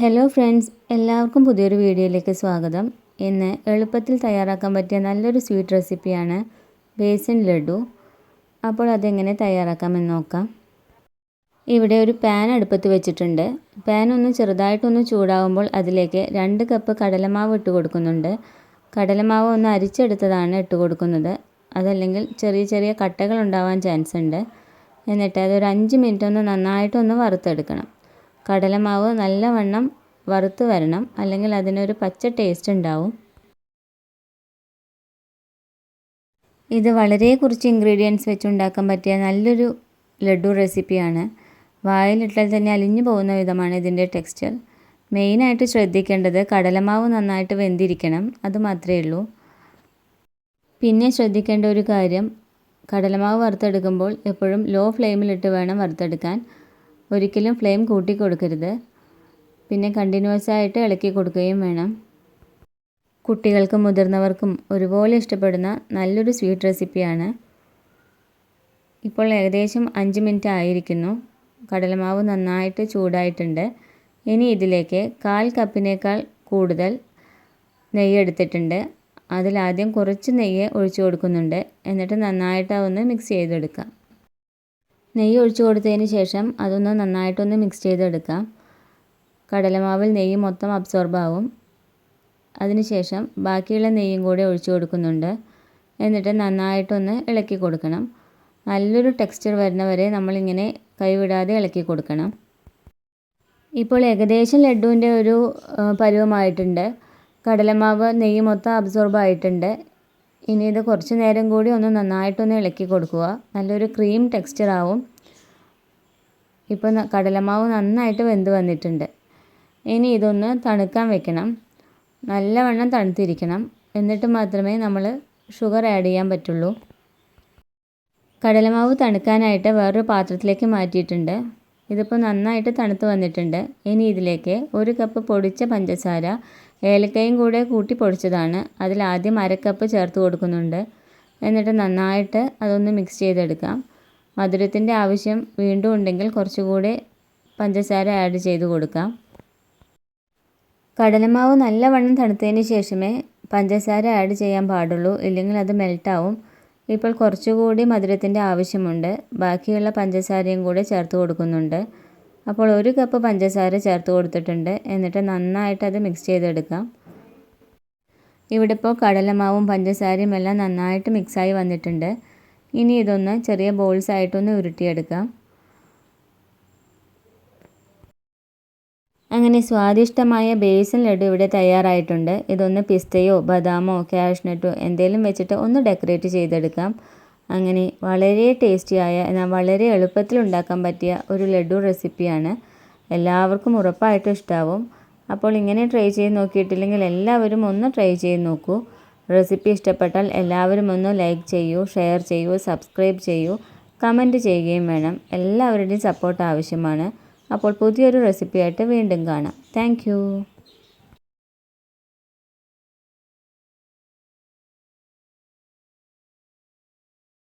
Hello friends എല്ലാവർക്കും പുതിയൊരു വീഡിയോയിലേക്ക് സ്വാഗതം. ഇന്ന് എളുപ്പത്തിൽ തയ്യാറാക്കാൻ പറ്റിയ നല്ലൊരു സ്വീറ്റ് റെസിപ്പിയാണ് ബേസൻ ലഡു. അപ്പോൾ അതെങ്ങനെ തയ്യാറാക്കാമെന്ന് നോക്കാം. ഇവിടെ ഒരു പാൻ അടുപ്പത്ത് വെച്ചിട്ടുണ്ട്. പാൻ ഒന്ന് ചെറുതായിട്ടൊന്ന് ചൂടാവുമ്പോൾ അതിലേക്ക് രണ്ട് കപ്പ് കടലമാവ് ഇട്ട് കൊടുക്കുന്നുണ്ട്. കടലമാവ് ഒന്ന് അരിച്ചെടുത്തതാണ് ഇട്ട് കൊടുക്കുന്നത്. അതല്ലെങ്കിൽ ചെറിയ ചെറിയ കട്ടകൾ ഉണ്ടാവാൻ ചാൻസ് ഉണ്ട്. എന്നിട്ട് അതൊരു അഞ്ച് മിനിറ്റ് ഒന്ന് നന്നായിട്ടൊന്ന് വറുത്തെടുക്കണം. കടലമാവ് നല്ലവണ്ണം വറുത്ത് വരണം. അല്ലെങ്കിൽ അതിനൊരു പച്ച ടേസ്റ്റ് ഉണ്ടാവും. ഇത് വളരെ കുറച്ച് ഇൻഗ്രീഡിയൻസ് വെച്ചുണ്ടാക്കാൻ പറ്റിയ നല്ലൊരു ലഡു റെസിപ്പിയാണ് വായിലിട്ടാൽ തന്നെ അലിഞ്ഞു പോകുന്ന വിധമാണ് ഇതിന്റെ ടെക്സ്ചർ മെയിനായിട്ട് ശ്രദ്ധിക്കേണ്ടത് കടലമാവ് നന്നായിട്ട് വെന്തിരിക്കണം. അത് മാത്രമേ ഉള്ളൂ. പിന്നെ ശ്രദ്ധിക്കേണ്ട ഒരു കാര്യം കടലമാവ് വറുത്തെടുക്കുമ്പോൾ എപ്പോഴും ലോ ഫ്ലെയിമിലിട്ട് വേണം വറുത്തെടുക്കാൻ. ഒരിക്കലും ഫ്ലെയിം കൂട്ടി കൊടുക്കരുത്. പിന്നെ കണ്ടിന്യൂസ് ആയിട്ട് ഇളക്കി കൊടുക്കുകയും വേണം. കുട്ടികൾക്കും മുതിർന്നവർക്കും ഒരുപോലെ ഇഷ്ടപ്പെടുന്ന നല്ലൊരു സ്വീറ്റ് റെസിപ്പിയാണ് ഇപ്പോൾ ഏകദേശം അഞ്ച് മിനിറ്റ് ആയിരിക്കുന്നു. കടലമാവ് നന്നായിട്ട് ചൂടായിട്ടുണ്ട്. ഇനി ഇതിലേക്ക് കാൽ കപ്പിനേക്കാൾ കൂടുതൽ നെയ്യ് എടുത്തിട്ടുണ്ട്. അതിലാദ്യം കുറച്ച് നെയ്യ് ഒഴിച്ചു കൊടുക്കുന്നുണ്ട്. എന്നിട്ട് നന്നായിട്ട് മിക്സ് ചെയ്തെടുക്കാം. നെയ്യ് ഒഴിച്ചു കൊടുത്തതിന് ശേഷം അതൊന്ന് നന്നായിട്ടൊന്ന് മിക്സ് ചെയ്തെടുക്കാം. കടലമാവിൽ നെയ്യ് മൊത്തം അബ്സോർബ് ആവും. അതിനുശേഷം ബാക്കിയുള്ള നെയ്യും കൂടി ഒഴിച്ചു കൊടുക്കുന്നുണ്ട്. എന്നിട്ട് നന്നായിട്ടൊന്ന് ഇളക്കി കൊടുക്കണം. നല്ലൊരു ടെക്സ്ചർ വരുന്നവരെ നമ്മളിങ്ങനെ കൈവിടാതെ ഇളക്കി കൊടുക്കണം. ഇപ്പോൾ ഏകദേശം ലഡുവിന്റെ ഒരു പരുവമായിട്ടുണ്ട്. കടലമാവ് നെയ്യ് മൊത്തം അബ്സോർബ് ആയിട്ടുണ്ട്. ഇനി ഇത് കുറച്ച് നേരം കൂടി ഒന്ന് നന്നായിട്ടൊന്ന് ഇളക്കി കൊടുക്കുക. നല്ലൊരു ക്രീം ടെക്സ്ചർ ആവും. ഇപ്പോൾ കടലമാവ് നന്നായിട്ട് വെന്ത് വന്നിട്ടുണ്ട്. ഇനി ഇതൊന്ന് തണുക്കാൻ വെക്കണം. നല്ലവണ്ണം തണുത്തിരിക്കണം. എന്നിട്ട് മാത്രമേ നമ്മൾ ഷുഗർ ആഡ് ചെയ്യാൻ പറ്റുള്ളൂ. കടലമാവ് തണുക്കാനായിട്ട് വേറൊരു പാത്രത്തിലേക്ക് മാറ്റിയിട്ടുണ്ട്. ഇതിപ്പോൾ നന്നായിട്ട് തണുത്ത് വന്നിട്ടുണ്ട്. ഇനി ഇതിലേക്ക് ഒരു കപ്പ് പൊടിച്ച പഞ്ചസാര ഏലക്കയും കൂടെ കൂട്ടി പൊടിച്ചതാണ്. അതിൽ ആദ്യം അരക്കപ്പ് ചേർത്ത് കൊടുക്കുന്നുണ്ട്. എന്നിട്ട് നന്നായിട്ട് അതൊന്ന് മിക്സ് ചെയ്തെടുക്കാം. മധുരത്തിന്റെ ആവശ്യം വീണ്ടും ഉണ്ടെങ്കിൽ കുറച്ചുകൂടി പഞ്ചസാര ആഡ് ചെയ്ത് കൊടുക്കാം. കടലമാവ് നല്ലവണ്ണം തണുത്തതിന് ശേഷമേ പഞ്ചസാര ആഡ് ചെയ്യാൻ പാടുള്ളൂ. ഇല്ലെങ്കിൽ അത് മെൽട്ടാവും ഇപ്പോൾ കുറച്ചുകൂടി മധുരത്തിന്റെ ആവശ്യമുണ്ട്. ബാക്കിയുള്ള പഞ്ചസാരയും കൂടി ചേർത്ത് കൊടുക്കുന്നുണ്ട്. അപ്പോൾ ഒരു കപ്പ് പഞ്ചസാര ചേർത്ത് കൊടുത്തിട്ടുണ്ട്. എന്നിട്ട് നന്നായിട്ട് അത് മിക്സ് ചെയ്തെടുക്കാം. ഇവിടെ ഇപ്പോൾ കടലമാവും പഞ്ചസാരയും എല്ലാം നന്നായിട്ട് മിക്സായി വന്നിട്ടുണ്ട്. ഇനി ഇതൊന്ന് ചെറിയ ബോൾസ് ആയിട്ടൊന്ന് ഉരുട്ടിയെടുക്കാം. അങ്ങനെ സ്വാദിഷ്ടമായ ബേസൻ ലഡു ഇവിടെ തയ്യാറായിട്ടുണ്ട്. ഇതൊന്ന് പിസ്തയോ ബദാമോ കാഷ്നട്ടോ എന്തെങ്കിലും വെച്ചിട്ട് ഒന്ന് ഡെക്കറേറ്റ് ചെയ്തെടുക്കാം. അങ്ങനെ വളരെ ടേസ്റ്റിയായ എന്നാൽ വളരെ എളുപ്പത്തിൽ ഉണ്ടാക്കാൻ പറ്റിയ ഒരു ലഡു റെസിപ്പിയാണ്. എല്ലാവർക്കും ഉറപ്പായിട്ടും ഇഷ്ടാവും. അപ്പോൾ ഇങ്ങനെ ട്രൈ ചെയ്ത് നോക്കിയിട്ടില്ലെങ്കിൽ എല്ലാവരും ഒന്ന് ട്രൈ ചെയ്ത് നോക്കൂ. റെസിപ്പി ഇഷ്ടപ്പെട്ടാൽ എല്ലാവരും ഒന്ന് ലൈക്ക് ചെയ്യൂ ഷെയർ ചെയ്യൂ സബ്സ്ക്രൈബ് ചെയ്യൂ കമന്റ് ചെയ്യുകയും വേണം. എല്ലാവരുടെയും സപ്പോർട്ട് ആവശ്യമാണ്. അപ്പോൾ പുതിയൊരു റെസിപ്പിയായിട്ട് വീണ്ടും കാണാം. താങ്ക്